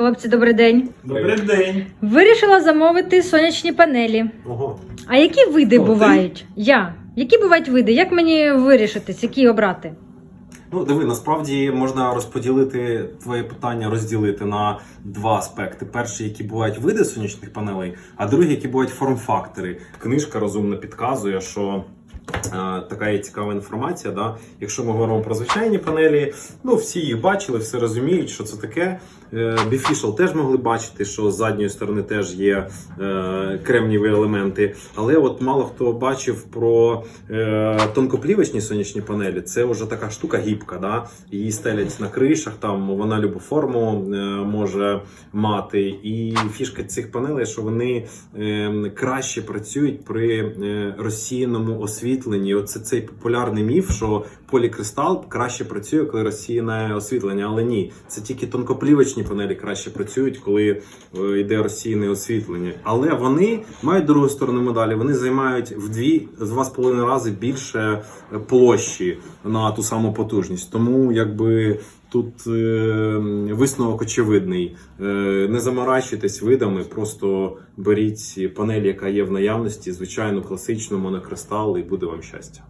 Хлопці, добрий день. Добрий день. Вирішила замовити сонячні панелі. Ого. А які види ти? бувають? Я. Які бувають види? Як мені вирішитись, які обрати? Ну, диви, насправді можна розподілити твоє питання, розділити на два аспекти: перший, які бувають види сонячних панелей, а другий, які бувають форм-фактори. Книжка розумно підказує, що. Е, Така є цікава інформація. Да? Якщо ми говоримо про звичайні панелі, ну всі їх бачили, все розуміють, що це таке. Е, Bifacial теж могли бачити, що з задньої сторони теж є е, кремнієві елементи. Але от мало хто бачив про е, тонкоплівочні сонячні панелі. Це вже така штука гібка. Да? Її стелять на кришах, там вона любу форму е, може мати. І фішка цих панелей, що вони е, краще працюють при е, розсіяному освітленні. Оце цей популярний міф, що полікристал краще працює, коли розсіяне освітлення. Але ні, це тільки тонкоплівочні панелі краще працюють, коли е, йде розсіяне освітлення. Але вони мають другу сторону медалі. Вони займають в дві з половиною рази більше е, площі на ту саму потужність. Тому якби. Тут е, висновок очевидний. Е, не заморачуйтесь видами, просто беріть панель, яка є в наявності, звичайну класичну монокристал, і буде вам щастя.